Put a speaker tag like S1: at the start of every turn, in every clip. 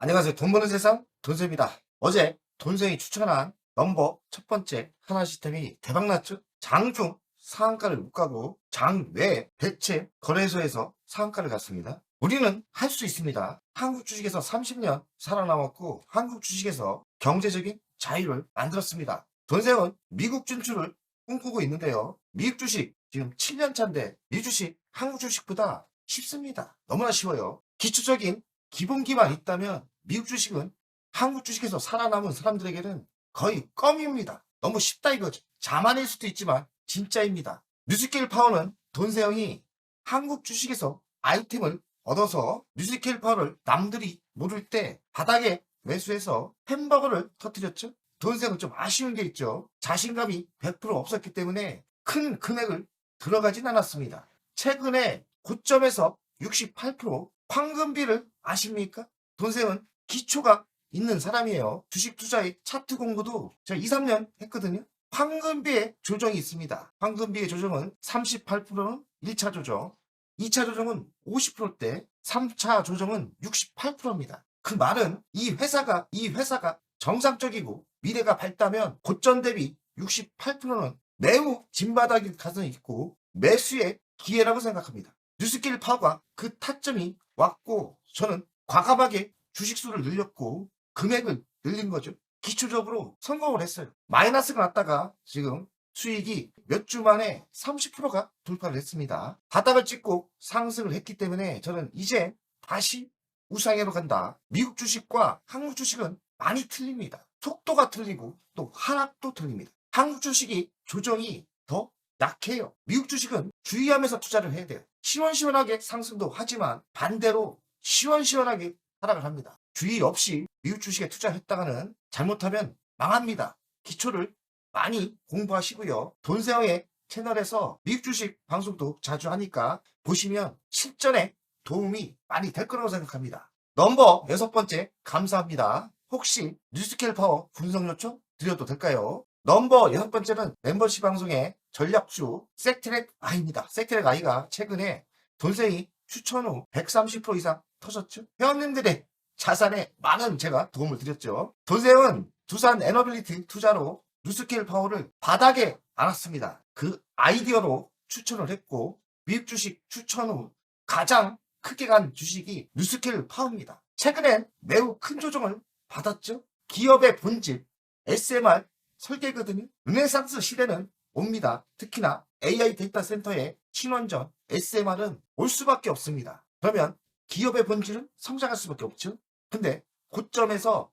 S1: 안녕하세요. 돈 버는 세상 돈쌤입니다. 어제 돈쌤이 추천한 넘버 첫 번째 하나 시스템이 대박났죠? 장중 상한가를 못 가고 장외 대체 거래소에서 상한가를 갔습니다. 우리는 할 수 있습니다. 한국 주식에서 30년 살아남았고 한국 주식에서 경제적인 자유를 만들었습니다. 돈쌤은 미국 진출을 꿈꾸고 있는데요. 미국 주식 지금 7년 차인데 미 주식 한국 주식보다 쉽습니다. 너무나 쉬워요. 기초적인 기본기만 있다면 미국 주식은 한국 주식에서 살아남은 사람들에게는 거의 껌입니다. 너무 쉽다 이거죠. 자만일 수도 있지만 진짜입니다. 뉴스케일 파워는 돈세영이 한국 주식에서 아이템을 얻어서 뉴스케일 파워를 남들이 모를 때 바닥에 매수해서 햄버거를 터뜨렸죠. 돈세영은 좀 아쉬운 게 있죠. 자신감이 100% 없었기 때문에 큰 금액을 들어가진 않았습니다. 최근에 고점에서 68% 황금비를 아십니까? 돈세은 기초가 있는 사람이에요. 주식 투자의 차트 공부도 제가 2, 3년 했거든요. 황금비의 조정이 있습니다. 황금비의 조정은 38%는 1차 조정, 2차 조정은 50%대, 3차 조정은 68%입니다. 그 말은 이 회사가 이 회사가 정상적이고 미래가 밝다면 고점 대비 68%는 매우 진바닥일 가능성이 있고 매수의 기회라고 생각합니다. 뉴스킬 파워가 그 타점이 왔고 저는 과감하게 주식수를 늘렸고 금액을 늘린 거죠. 기초적으로 성공을 했어요. 마이너스가 났다가 지금 수익이 몇 주 만에 30%가 돌파를 했습니다. 바닥을 찍고 상승을 했기 때문에 저는 이제 다시 우상향으로 간다. 미국 주식과 한국 주식은 많이 틀립니다. 속도가 틀리고 또 하락도 틀립니다. 한국 주식이 조정이 더 약해요. 미국 주식은 주의하면서 투자를 해야 돼요. 시원시원하게 상승도 하지만 반대로 시원시원하게 하락을 합니다. 주의 없이 미국 주식에 투자했다가는 잘못하면 망합니다. 기초를 많이 공부하시고요. 돈세영의 채널에서 미국 주식 방송도 자주 하니까 보시면 실전에 도움이 많이 될 거라고 생각합니다. 넘버 여섯 번째 감사합니다. 혹시 뉴스케일 파워 분석 요청 드려도 될까요? 넘버 여섯 번째는 멤버십 방송의 전략주 섹트랙 아이입니다. 섹트랙 아이가 최근에 돈세이 추천 후 130% 이상 터졌죠. 회원님들의 자산에 많은 제가 도움을 드렸죠. 돈세은 두산 에너빌리티 투자로 뉴스케일 파워를 바닥에 안았습니다. 그 아이디어로 추천을 했고 미국 주식 추천 후 가장 크게 간 주식이 뉴스케일 파워입니다. 최근엔 매우 큰 조정을 받았죠. 기업의 본질 SMR 설계거든요. 르네상스 시대는 옵니다. 특히나 AI 데이터 센터의 신원전 SMR은 올 수밖에 없습니다. 그러면 기업의 본질은 성장할 수밖에 없죠. 근데 고점에서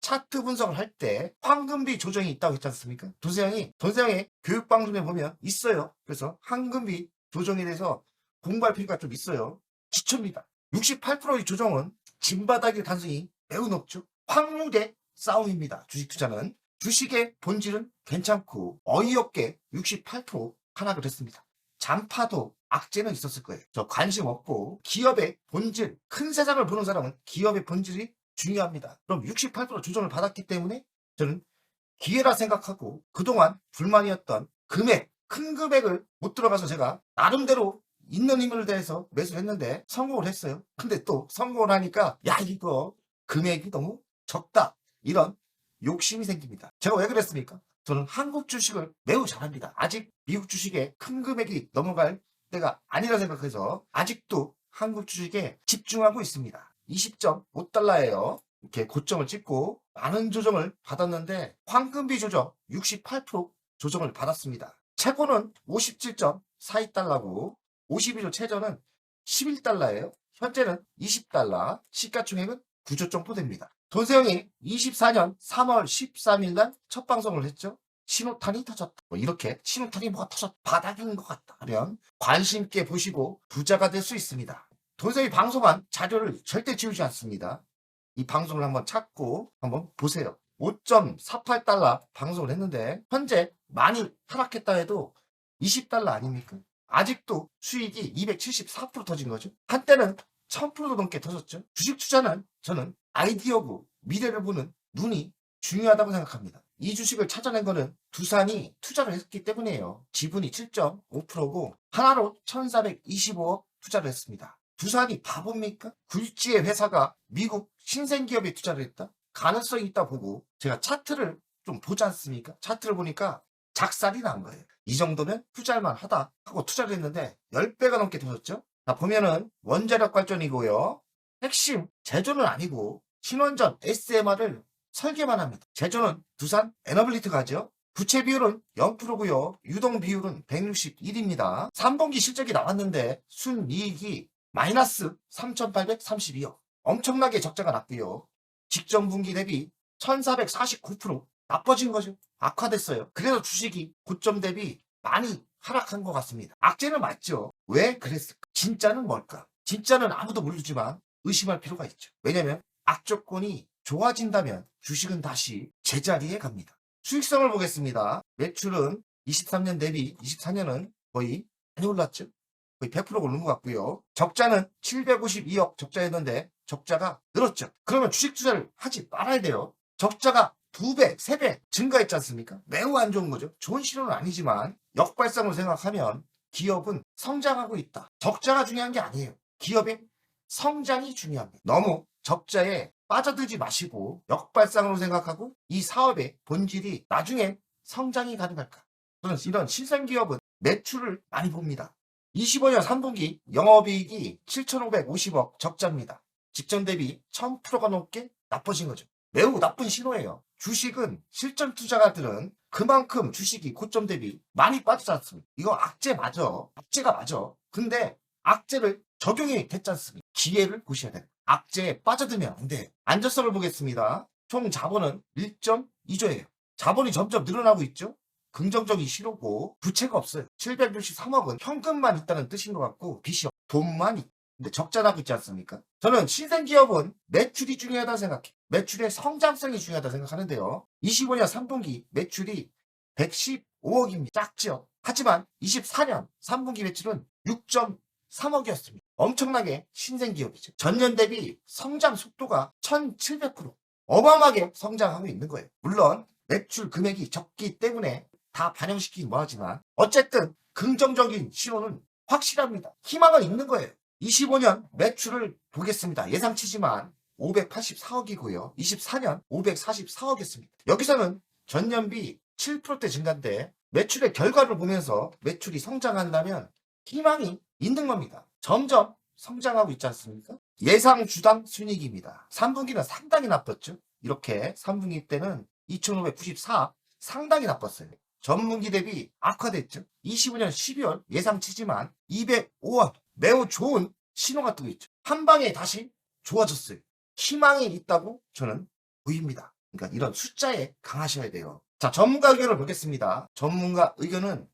S1: 차트 분석을 할 때 황금비 조정이 있다고 했지 않습니까? 도세영이 도세영의 교육 방송에 보면 있어요. 그래서 황금비 조정에 대해서 공부할 필요가 좀 있어요. 기초입니다. 68%의 조정은 진바닥일 가능성이 매우 높죠. 확률의 싸움입니다. 주식 투자는 주식의 본질은 괜찮고 어이없게 68% 하락을 했습니다. 잔파도 악재는 있었을 거예요. 저 관심 없고 기업의 본질, 큰 세상을 보는 사람은 기업의 본질이 중요합니다. 그럼 68% 조정을 받았기 때문에 저는 기회라 생각하고 그동안 불만이었던 금액, 큰 금액을 못 들어가서 제가 나름대로 있는 힘을 대해서 매수를 했는데 성공을 했어요. 근데 또 성공을 하니까 야 이거 금액이 너무 적다. 이런 욕심이 생깁니다. 제가 왜 그랬습니까? 저는 한국 주식을 매우 잘합니다. 아직 미국 주식에 큰 금액이 넘어갈 때가 아니라 생각해서 아직도 한국 주식에 집중하고 있습니다. 20.5달러예요. 이렇게 고점을 찍고 많은 조정을 받았는데 황금비 조정 68% 조정을 받았습니다. 최고는 57.42달러고 52조 최저는 11달러예요. 현재는 20달러, 시가총액은 9조 정도 됩니다. 돈세영이 24년 3월 13일 날 첫 방송을 했죠. 신호탄이 터졌다. 뭐 이렇게 신호탄이 뭐가 터졌다. 바닥인 것 같다. 하면 관심 있게 보시고 부자가 될 수 있습니다. 돈세영이 방송한 자료를 절대 지우지 않습니다. 이 방송을 한번 찾고 한번 보세요. 5.48달러 방송을 했는데 현재 많이 하락했다 해도 20달러 아닙니까? 아직도 수익이 274% 터진 거죠. 한때는 1000%도 넘게 터졌죠. 주식 투자는 저는 아이디어고 미래를 보는 눈이 중요하다고 생각합니다. 이 주식을 찾아낸 거는 두산이 투자를 했기 때문이에요. 지분이 7.5%고 하나로 1425억 투자를 했습니다. 두산이 바보입니까? 굴지의 회사가 미국 신생기업에 투자를 했다? 가능성이 있다 보고 제가 차트를 좀 보지 않습니까? 차트를 보니까 작살이 난 거예요. 이 정도면 투자할만 하다 하고 투자를 했는데 10배가 넘게 터졌죠? 자, 보면은 원자력 발전이고요. 핵심 제조는 아니고 신원전 SMR을 설계만 합니다. 제조는 두산 에너블리트 가죠. 부채 비율은 0%고요. 유동 비율은 161입니다. 3분기 실적이 나왔는데 순이익이 마이너스 3,832억. 엄청나게 적자가 났고요. 직전 분기 대비 1,449% 나빠진 거죠. 악화됐어요. 그래서 주식이 고점 대비 많이 하락한 것 같습니다. 악재는 맞죠. 왜 그랬을까? 진짜는 뭘까? 진짜는 아무도 모르지만 의심할 필요가 있죠. 왜냐면 악조건이 좋아진다면 주식은 다시 제자리에 갑니다. 수익성을 보겠습니다. 매출은 23년 대비 24년은 거의 많이 올랐죠. 거의 100% 오른 것 같고요. 적자는 752억 적자였는데 적자가 늘었죠. 그러면 주식 투자를 하지 말아야 돼요. 적자가 두 배, 세배 증가했지 않습니까? 매우 안 좋은 거죠. 좋은 신호는 아니지만 역발상으로 생각하면 기업은 성장하고 있다. 적자가 중요한 게 아니에요. 기업의 성장이 중요합니다. 너무 적자에 빠져들지 마시고 역발상으로 생각하고 이 사업의 본질이 나중에 성장이 가능할까? 저는 이런 신생기업은 매출을 많이 봅니다. 25년 3분기 영업이익이 7,550억 적자입니다. 직전 대비 1000%가 넘게 나빠진 거죠. 매우 나쁜 신호예요. 주식은 실전 투자가들은 그만큼 주식이 고점 대비 많이 빠지지 않습니다. 이거 악재 맞아. 악재가 맞아. 근데 악재를 적용이 됐지 않습니까? 기회를 보셔야 돼요. 악재에 빠져들면 안 돼. 안전성을 보겠습니다. 총 자본은 1.2조예요. 자본이 점점 늘어나고 있죠? 긍정적인 신호고 부채가 없어요. 763억은 현금만 있다는 뜻인 것 같고 빚이 없- 돈만 있. 근데 적자 나고 있지 않습니까? 저는 신생기업은 매출이 중요하다 생각해. 매출의 성장성이 중요하다 생각하는데요. 25년 3분기 매출이 115억입니다. 작죠? 하지만 24년 3분기 매출은 6.3억이었습니다. 엄청나게 신생 기업이죠. 전년 대비 성장 속도가 1700% 어마어마하게 성장하고 있는 거예요. 물론 매출 금액이 적기 때문에 다 반영시키긴 뭐하지만 어쨌든 긍정적인 신호는 확실합니다. 희망은 있는 거예요. 25년 매출을 보겠습니다. 예상치지만 584억이고요. 24년 544억이었습니다. 여기서는 전년비 7%대 증가인데 매출의 결과를 보면서 매출이 성장한다면 희망이 있는 겁니다. 점점 성장하고 있지 않습니까? 예상 주당 순이익입니다. 3분기는 상당히 나빴죠. 이렇게 3분기 때는 2,594 상당히 나빴어요. 전분기 대비 악화됐죠. 25년 12월 예상치지만 205원 매우 좋은 신호가 뜨고 있죠. 한 방에 다시 좋아졌어요. 희망이 있다고 저는 보입니다. 그러니까 이런 숫자에 강하셔야 돼요. 자, 전문가 의견을 보겠습니다. 전문가 의견은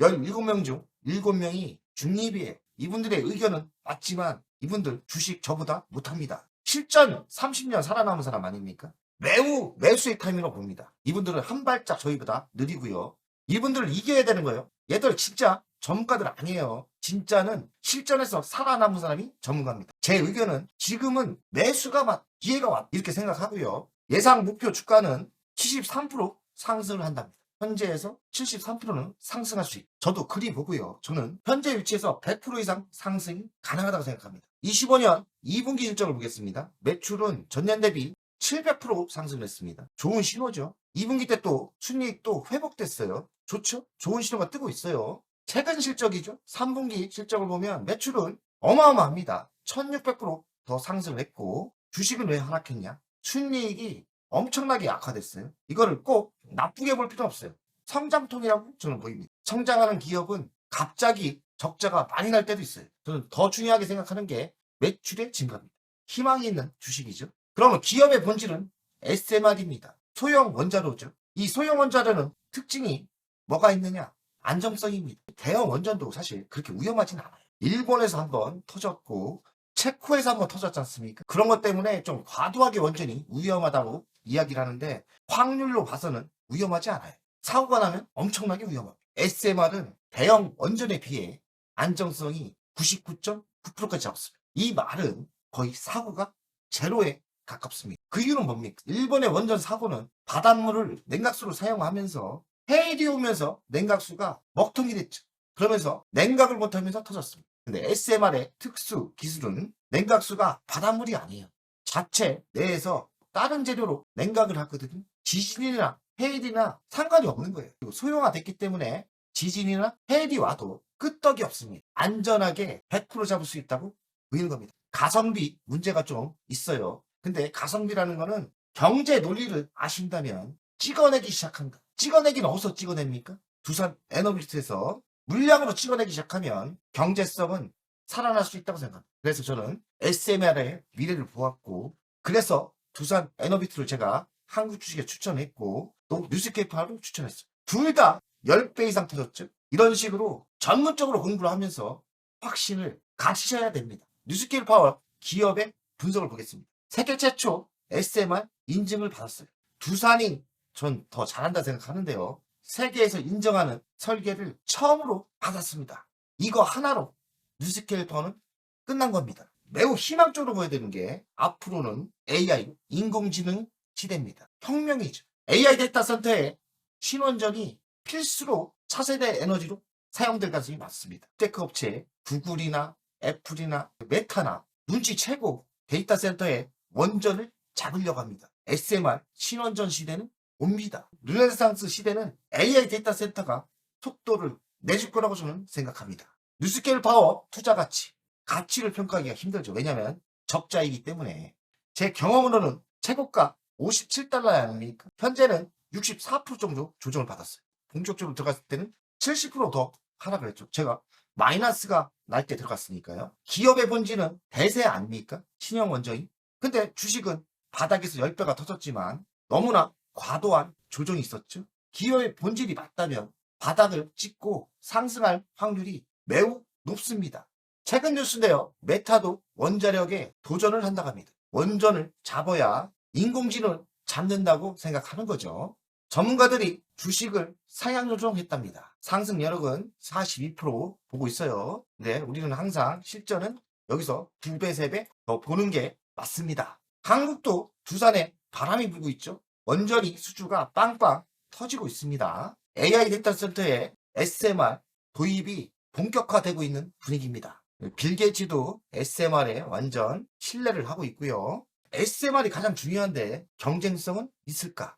S1: 17명 중 7명이 중립이에요. 이분들의 의견은 맞지만 이분들 주식 저보다 못합니다. 실전 30년 살아남은 사람 아닙니까? 매우 매수의 타이밍으로 봅니다. 이분들은 한 발짝 저희보다 느리고요. 이분들을 이겨야 되는 거예요. 얘들 진짜 전문가들 아니에요. 진짜는 실전에서 살아남은 사람이 전문가입니다. 제 의견은 지금은 매수가 맞, 기회가 왔, 이렇게 생각하고요. 예상 목표 주가는 73% 상승을 한답니다. 현재에서 73%는 상승할 수 있고 저도 그리 보고요. 저는 현재 위치에서 100% 이상 상승이 가능하다고 생각합니다. 25년 2분기 실적을 보겠습니다. 매출은 전년 대비 700% 상승했습니다. 좋은 신호죠. 2분기 때 또 순이익도 회복됐어요. 좋죠? 좋은 신호가 뜨고 있어요. 최근 실적이죠. 3분기 실적을 보면 매출은 어마어마합니다. 1600%더 상승했고 주식은 왜 하락했냐? 순이익이 엄청나게 약화됐어요. 이거를 꼭 나쁘게 볼 필요 없어요. 성장통이라고 저는 보입니다. 성장하는 기업은 갑자기 적자가 많이 날 때도 있어요. 저는 더 중요하게 생각하는 게 매출의 증가입니다. 희망이 있는 주식이죠. 그러면 기업의 본질은 SMR입니다. 소형 원자로죠. 이 소형 원자로는 특징이 뭐가 있느냐? 안정성입니다. 대형 원전도 사실 그렇게 위험하진 않아요. 일본에서 한번 터졌고 체코에서 한번 터졌지 않습니까? 그런 것 때문에 좀 과도하게 원전이 위험하다고 이야기를 하는데 확률로 봐서는 위험하지 않아요. 사고가 나면 엄청나게 위험합니다. SMR은 대형 원전에 비해 안정성이 99.9%까지 잡습니다. 이 말은 거의 사고가 제로에 가깝습니다. 그 이유는 뭡니까? 일본의 원전 사고는 바닷물을 냉각수로 사용하면서 해일이 오면서 냉각수가 먹통이 됐죠. 그러면서 냉각을 못하면서 터졌습니다. 근데 SMR의 특수 기술은 냉각수가 바닷물이 아니에요. 자체 내에서 다른 재료로 냉각을 하거든요. 지진이나 해일이나 상관이 없는 거예요. 소형화됐기 때문에 지진이나 해일이 와도 끄떡이 없습니다. 안전하게 100% 잡을 수 있다고 보이는 겁니다. 가성비 문제가 좀 있어요. 근데 가성비라는 거는 경제 논리를 아신다면 찍어내기 시작한다. 찍어내기는 어디서 찍어냅니까? 두산 에너비트에서 물량으로 찍어내기 시작하면 경제성은 살아날 수 있다고 생각합니다. 그래서 저는 SMR의 미래를 보았고 그래서 두산 에너비트를 제가 한국 주식에 추천했고 또 뉴스케이프를 추천했어요. 둘 다 10배 이상 터졌죠. 이런 식으로 전문적으로 공부를 하면서 확신을 가지셔야 됩니다. 뉴스케일 파워 기업의 분석을 보겠습니다. 세계 최초 SMR 인증을 받았어요. 두산이 전 더 잘한다 생각하는데요. 세계에서 인정하는 설계를 처음으로 받았습니다. 이거 하나로 뉴스케일 파워는 끝난 겁니다. 매우 희망적으로 보여드리는 게 앞으로는 AI, 인공지능 시대입니다. 혁명이죠. AI 데이터 센터의 신원전이 필수로 차세대 에너지로 사용될 가능성이 많습니다. 테크 업체 구글이나 애플이나 메타나 눈치채고 데이터 센터의 원전을 잡으려고 합니다. SMR 신원전 시대는 옵니다. 르네상스 시대는 AI 데이터 센터가 속도를 내줄 거라고 저는 생각합니다. 뉴스케일 파워 투자 가치 가치를 평가하기가 힘들죠. 왜냐하면 적자이기 때문에 제 경험으로는 최고가 57달러 아닙니까? 현재는 64% 정도 조정을 받았어요. 본격적으로 들어갔을 때는 70%더 하락을 했죠. 제가 마이너스가 날 때 들어갔으니까요. 기업의 본질은 대세 아닙니까? 신형 원전이. 근데 주식은 바닥에서 10배가 터졌지만 너무나 과도한 조정이 있었죠. 기업의 본질이 맞다면 바닥을 찍고 상승할 확률이 매우 높습니다. 최근 뉴스인데요. 메타도 원자력에 도전을 한다고 합니다. 원전을 잡아야 인공지능을 잡는다고 생각하는 거죠. 전문가들이 주식을 상향 조정했답니다. 상승 여력은 42% 보고 있어요. 근데 우리는 항상 실전은 여기서 2배, 3배 더 보는 게 맞습니다. 한국도 두산에 바람이 불고 있죠. 원전이 수주가 빵빵 터지고 있습니다. AI 데이터 센터에 SMR 도입이 본격화되고 있는 분위기입니다. 빌 게이츠도 SMR에 완전 신뢰를 하고 있고요. SMR이 가장 중요한데 경쟁성은 있을까?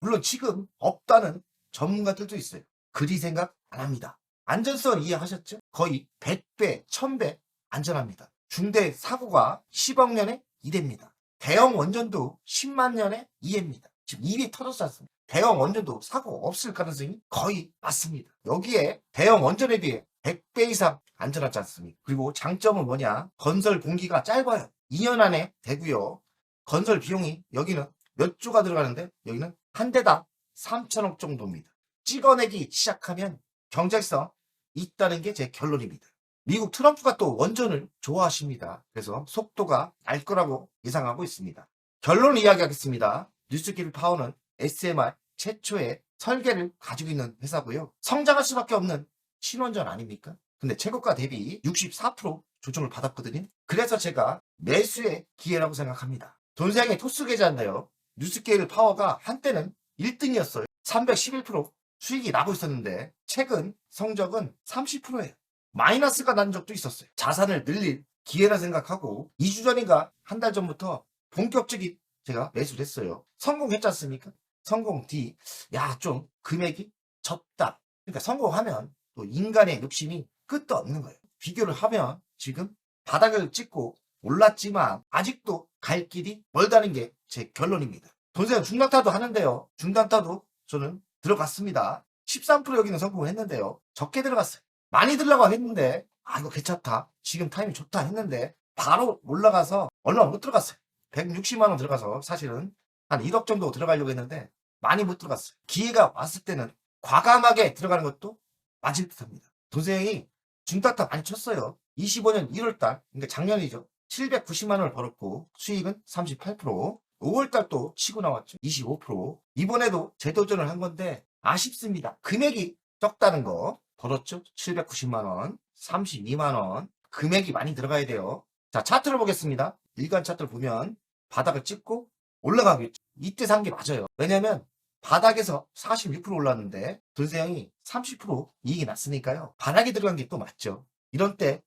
S1: 물론 지금 없다는 전문가들도 있어요. 그리 생각 안 합니다. 안전성 이해하셨죠? 거의 100배, 1000배 안전합니다. 중대 사고가 10억 년에 2대입니다. 대형 원전도 10만 년에 2회입니다. 지금 입이 터졌지 않습니까? 대형 원전도 사고 없을 가능성이 거의 맞습니다. 여기에 대형 원전에 비해 100배 이상 안전하지 않습니까? 그리고 장점은 뭐냐? 건설 공기가 짧아요. 2년 안에 되고요. 건설 비용이 여기는 몇 조가 들어가는데 여기는 한 대당 3천억 정도입니다. 찍어내기 시작하면 경제성 있다는 게 제 결론입니다. 미국 트럼프가 또 원전을 좋아하십니다. 그래서 속도가 날 거라고 예상하고 있습니다. 결론 이야기하겠습니다. 뉴스길 파워는 SMR 최초의 설계를 가지고 있는 회사고요. 성장할 수밖에 없는 신원전 아닙니까? 근데 최고가 대비 64% 조정을 받았거든요. 그래서 제가 매수의 기회라고 생각합니다. 돈생의 토스 계좌인데요. 뉴스케일 파워가 한때는 1등이었어요. 311% 수익이 나고 있었는데 최근 성적은 30%예요. 마이너스가 난 적도 있었어요. 자산을 늘릴 기회라 생각하고 2주 전인가 한 달 전부터 본격적인 제가 매수를 했어요. 성공했지 않습니까? 성공 뒤, 야, 좀 금액이 적다. 그러니까 성공하면 또 인간의 욕심이 끝도 없는 거예요. 비교를 하면 지금 바닥을 찍고 올랐지만 아직도 갈 길이 멀다는 게 제 결론입니다. 돈세는 중단타도 하는데요. 중단타도 저는 들어갔습니다. 13% 여기는 성공을 했는데요. 적게 들어갔어요. 많이 들라고 했는데 아 이거 괜찮다. 지금 타임이 좋다 했는데 바로 올라가서 얼마 못 들어갔어요. 160만 원 들어가서 사실은 한 1억 정도 들어가려고 했는데 많이 못 들어갔어요. 기회가 왔을 때는 과감하게 들어가는 것도 맞을 듯합니다. 도생이 중단타 많이 쳤어요. 25년 1월달, 그러니까 작년이죠. 790만 원을 벌었고 수익은 38%. 5월달 또 치고 나왔죠. 25%. 이번에도 재도전을 한 건데 아쉽습니다. 금액이 적다는 거 벌었죠. 790만 원, 32만 원. 금액이 많이 들어가야 돼요. 자, 차트를 보겠습니다. 일간 차트를 보면 바닥을 찍고 올라가겠죠. 이때 산 게 맞아요. 왜냐면 바닥에서 46% 올랐는데 돈세형이 30% 이익이 났으니까요. 바닥에 들어간 게 또 맞죠. 이런 때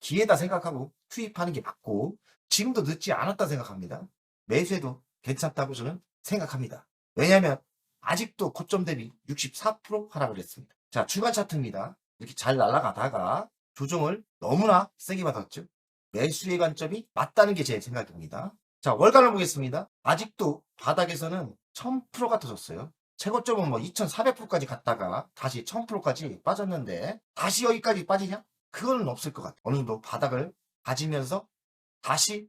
S1: 기회다 생각하고 투입하는 게 맞고 지금도 늦지 않았다 생각합니다. 매수해도 괜찮다고 저는 생각합니다. 왜냐하면 아직도 고점 대비 64% 하락을 했습니다. 자 주간 차트입니다. 이렇게 잘 날아가다가 조정을 너무나 세게 받았죠. 매수의 관점이 맞다는 게 제 생각입니다. 자 월간을 보겠습니다. 아직도 바닥에서는 1000%가 터졌어요. 최고점은 뭐 2400%까지 갔다가 다시 1000%까지 빠졌는데 다시 여기까지 빠지냐? 그거는 없을 것 같아요. 어느 정도 바닥을 가지면서 다시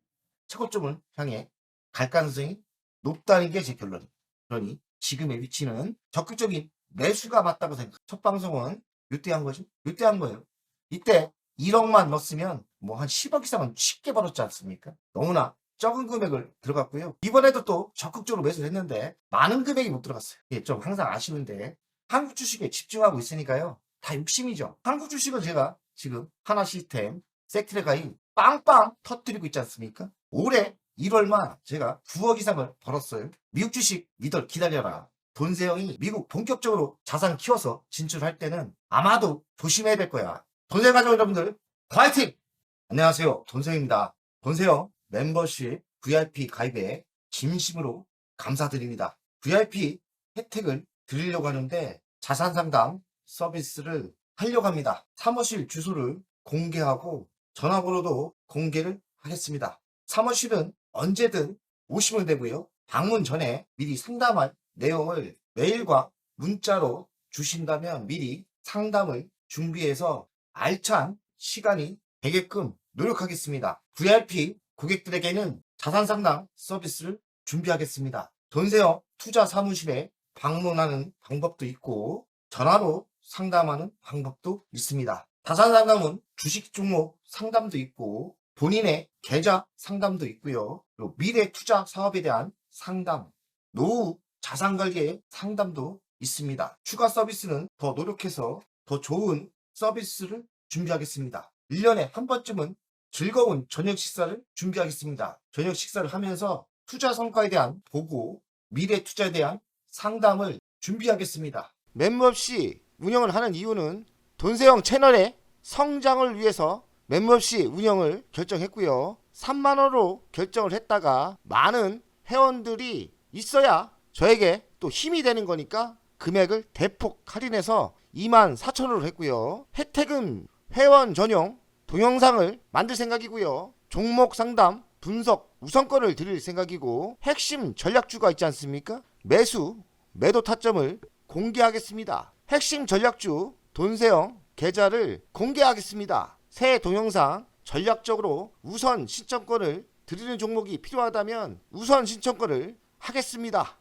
S1: 최고점을 향해 갈 가능성이 높다는 게 제 결론입니다. 그러니 지금의 위치는 적극적인 매수가 맞다고 생각. 첫 방송은 이때 한 거죠? 이때 한 거예요. 이때 1억만 넣었으면 뭐 한 10억 이상은 쉽게 벌었지 않습니까? 너무나 적은 금액을 들어갔고요. 이번에도 또 적극적으로 매수를 했는데 많은 금액이 못 들어갔어요. 이게 좀 항상 아쉬운데 한국 주식에 집중하고 있으니까요. 다 욕심이죠. 한국 주식은 제가 지금 하나 시스템, 섹트레가이 빵빵 터뜨리고 있지 않습니까? 올해 1월만 제가 9억 이상을 벌었어요. 미국 주식 니들 기다려라. 돈세형이 미국 본격적으로 자산 키워서 진출할 때는 아마도 조심해야 될 거야. 돈세형 가족 여러분들 화이팅! 안녕하세요. 돈세형입니다. 돈세형 멤버십 VIP 가입에 진심으로 감사드립니다. VIP 혜택을 드리려고 하는데 자산 상담 서비스를 하려고 합니다. 사무실 주소를 공개하고 전화번호도 공개를 하겠습니다. 사무실은 언제든 오시면 되고요. 방문 전에 미리 상담할 내용을 메일과 문자로 주신다면 미리 상담을 준비해서 알찬 시간이 되게끔 노력하겠습니다. VIP 고객들에게는 자산 상담 서비스를 준비하겠습니다. 돈세요 투자 사무실에 방문하는 방법도 있고 전화로 상담하는 방법도 있습니다. 자산 상담은 주식 종목 상담도 있고 본인의 계좌 상담도 있고요. 그리고 미래 투자 사업에 대한 상담, 노후 자산 관리의 상담도 있습니다. 추가 서비스는 더 노력해서 더 좋은 서비스를 준비하겠습니다. 1년에 한 번쯤은 즐거운 저녁 식사를 준비하겠습니다. 저녁 식사를 하면서 투자 성과에 대한 보고, 미래 투자에 대한 상담을 준비하겠습니다. 멤버시 운영을 하는 이유는 돈세형 채널의 성장을 위해서 멤버시 운영을 결정했고요. 3만 원으로 결정을 했다가 많은 회원들이 있어야 저에게 또 힘이 되는 거니까 금액을 대폭 할인해서 2만 4천 원으로 했고요. 혜택은 회원 전용 동영상을 만들 생각이고요. 종목 상담, 분석, 우선권을 드릴 생각이고 핵심 전략주가 있지 않습니까? 매수, 매도 타점을 공개하겠습니다. 핵심 전략주 돈세형 계좌를 공개하겠습니다. 새 동영상 전략적으로 우선 신청권을 드리는 종목이 필요하다면 우선 신청권을 하겠습니다.